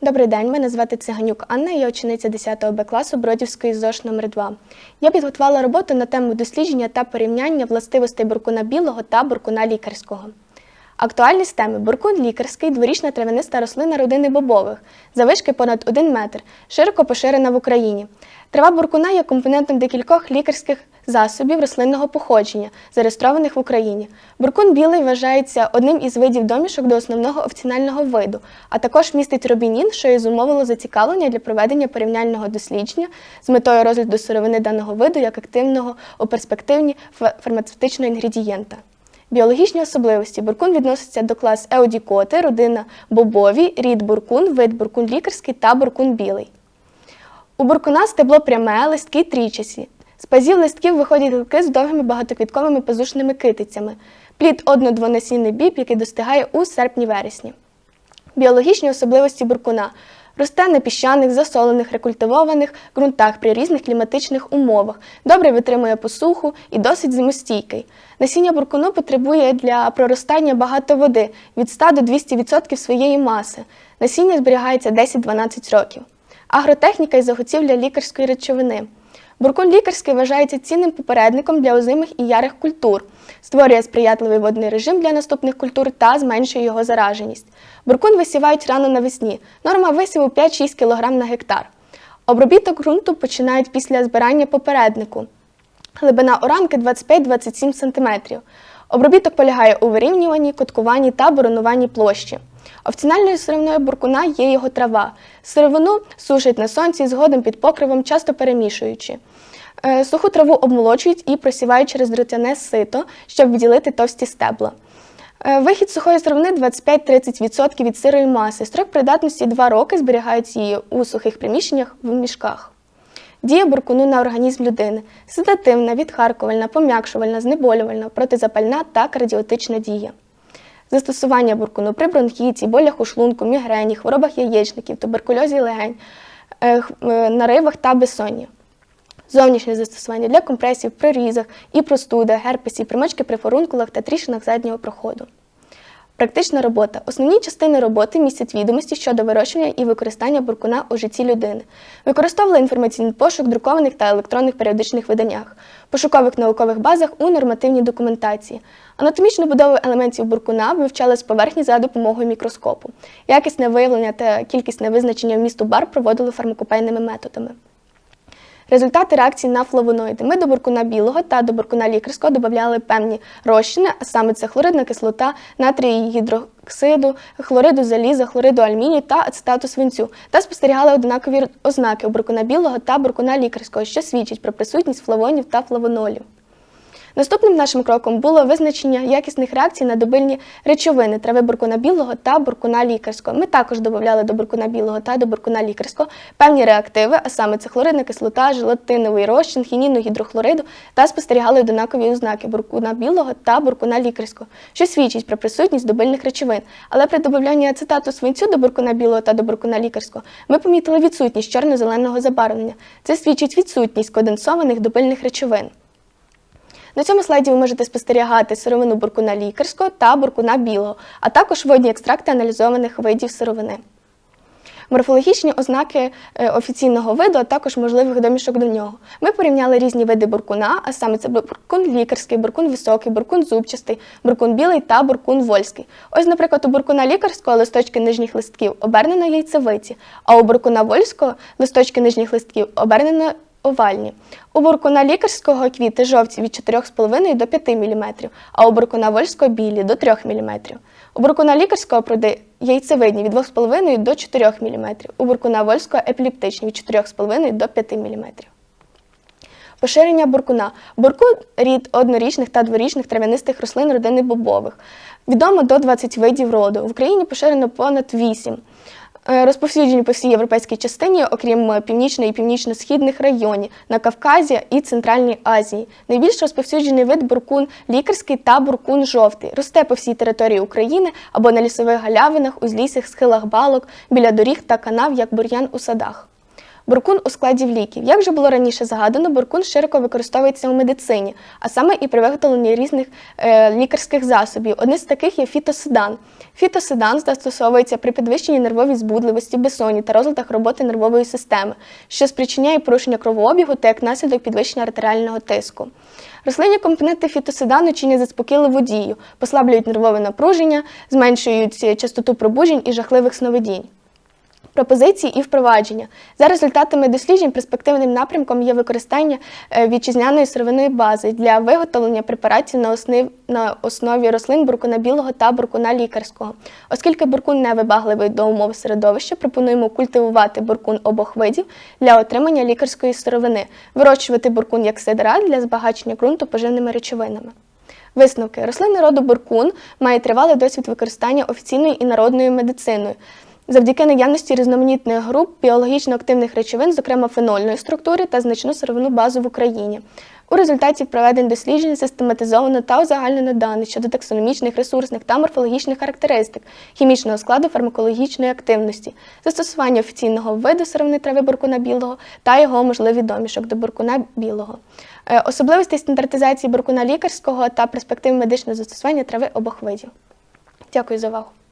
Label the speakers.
Speaker 1: Добрий день, мене звати Циганюк Анна, я учениця 10 Б класу Бродівської ЗОШ номер 2 Я підготувала роботу на тему дослідження та порівняння властивостей буркуна білого та буркуна лікарського. Актуальність теми буркун лікарський, дворічна травяниста рослина родини бобових, завишки понад 1 метр, широко поширена в Україні. Трава буркуна є компонентом декількох лікарських засобів рослинного походження, зареєстрованих в Україні. Буркун білий вважається одним із видів домішок до основного овціонального виду, а також містить робінін, що і зумовило зацікавлення для проведення порівняльного дослідження з метою розгляду сировини даного виду як активного у перспективні фармацевтичного інгредієнта. Біологічні особливості. Буркун відноситься до класу еодікоти, родина бобові, рід буркун, вид буркун лікарський та буркун білий. У буркуна стебло пряме, листки трічасі. З пазів листків виходять гілки з довгими багатоквітковими пазушними китицями. Плід одно-двонасінний біб, який достигає у серпні-вересні. Біологічні особливості буркуна. Росте на піщаних, засолених, рекультивованих ґрунтах при різних кліматичних умовах, добре витримує посуху і досить зимостійкий. Насіння буркуну потребує для проростання багато води від 100 до 200% своєї маси. Насіння зберігається 10-12 років. Агротехніка і заготівля лікарської речовини. Буркун лікарський вважається цінним попередником для озимих і ярих культур, створює сприятливий водний режим для наступних культур та зменшує його зараженість. Буркун висівають рано навесні. Норма висіву 5-6 кг на гектар. Обробіток ґрунту починають після збирання попереднику. Глибина оранки 25-27 см. Обробіток полягає у вирівнюванні, коткуванні та боронуванні площі. Овціональною сировиною буркуна є його трава. Сировину сушать на сонці згодом під покривом, часто перемішуючи. Е, Суху траву обмолочують і просівають через дротяне сито, щоб відділити товсті стебла. Е, Вихід сухої сировини 25-30% від сирої маси. Строк придатності 2 роки зберігають її у сухих приміщеннях в мішках. Дія буркуну на організм людини седативна, відхаркувальна, пом'якшувальна, знеболювальна, протизапальна та кардіотична дія. Застосування буркуну при бронхіті, болях у шлунку, мігрені, хворобах яєчників, туберкульозі легень, е, е, наривах та безсонні. Зовнішнє застосування для компресів, прорізах і простуди, герпесі, примочки при форункулах та тріщинах заднього проходу. Практична робота. Основні частини роботи містять відомості щодо вирощування і використання буркуна у житті людини. Використовували інформаційний пошук друкованих та електронних періодичних виданнях, пошукових наукових базах у нормативній документації. Анатомічну будову елементів буркуна вивчали з поверхні за допомогою мікроскопу. Якісне виявлення та кількісне визначення вмісту бар проводили фармакопейними методами. Результати реакції на флавоноїди. Ми до буркуна білого та до буркуна лікарського додавали певні розчини, а саме це хлоридна кислота, натрій гідроксиду, хлориду заліза, хлориду алюмінію та ацетату свинцю, та спостерігали однакові ознаки у буркуна білого та буркуна лікарського, що свідчить про присутність флавонів та флавонолів. Наступним нашим кроком було визначення якісних реакцій на добильні речовини трави буркуна білого та буркуна лікарського. Ми також додавали до буркуна білого та до буркуна лікарського певні реактиви, а саме це хлоридна кислота, желатиновий розчин, хініну гідрохлориду та спостерігали однакові ознаки буркуна білого та буркуна лікарського, що свідчить про присутність добильних речовин. Але при додаванні ацетату свинцю до буркуна білого та до буркуна лікарського ми помітили відсутність чорно-зеленого забарвлення. Це свідчить відсутність конденсованих добильних речовин. На цьому слайді ви можете спостерігати сировину буркуна лікарського та буркуна білого, а також водні екстракти аналізованих видів сировини. Морфологічні ознаки е, офіційного виду, а також можливих домішок до нього. Ми порівняли різні види буркуна, а саме це буркун лікарський, буркун високий, буркун зубчастий, буркун білий та буркун вольський. Ось, наприклад, у буркуна лікарського листочки нижніх листків обернено яйцевиті, а у буркуна вольського листочки нижніх листків обернено овальні. У буркуна лікарського квіти жовті від 4,5 до 5 мм, а у буркуна вольського білі до 3 мм. У буркуна лікарського проди яйцевидні від 2,5 до 4 мм, у буркуна вольського епіліптичні від 4,5 до 5 мм. Поширення буркуна. Буркун – рід однорічних та дворічних трав'янистих рослин родини бобових. Відомо до 20 видів роду. В Україні поширено понад 8. Е, Розповсюджені по всій європейській частині, окрім е, північної і північно-східних районів, на Кавказі і Центральній Азії. Найбільш розповсюджений вид буркун лікарський та буркун жовтий. Росте по всій території України або на лісових галявинах, узліссях, схилах балок, біля доріг та канав, як бур'ян у садах. Буркун у складі ліків. Як вже було раніше згадано, буркун широко використовується у медицині, а саме і при виготовленні різних е, лікарських засобів. Один з таких є фітоседан. Фітоседан застосовується при підвищенні нервовій збудливості, безсонні та розладах роботи нервової системи, що спричиняє порушення кровообігу та як наслідок підвищення артеріального тиску. Рослинні компоненти фітоседану чинять заспокійливу дію, послаблюють нервове напруження, зменшують частоту пробуджень і жахливих сновидінь. Пропозиції і впровадження. За результатами досліджень перспективним напрямком є використання е, вітчизняної сировинної бази для виготовлення препаратів на основі, на основі рослин буркуна білого та буркуна лікарського. Оскільки буркун не вибагливий до умов середовища, пропонуємо культивувати буркун обох видів для отримання лікарської сировини, вирощувати буркун як сидра для збагачення ґрунту поживними речовинами. Висновки. Рослини роду буркун мають тривалий досвід використання офіційною і народною медициною. Завдяки наявності різноманітних груп біологічно активних речовин, зокрема фенольної структури та значну сировину базу в Україні. У результаті проведень досліджень систематизовано та узагальнено дані щодо таксономічних, ресурсних та морфологічних характеристик, хімічного складу фармакологічної активності, застосування офіційного виду сировини трави буркуна білого та його можливий домішок до буркуна білого, Е, особливості стандартизації буркуна лікарського та перспективи медичного застосування трави обох видів. Дякую за увагу.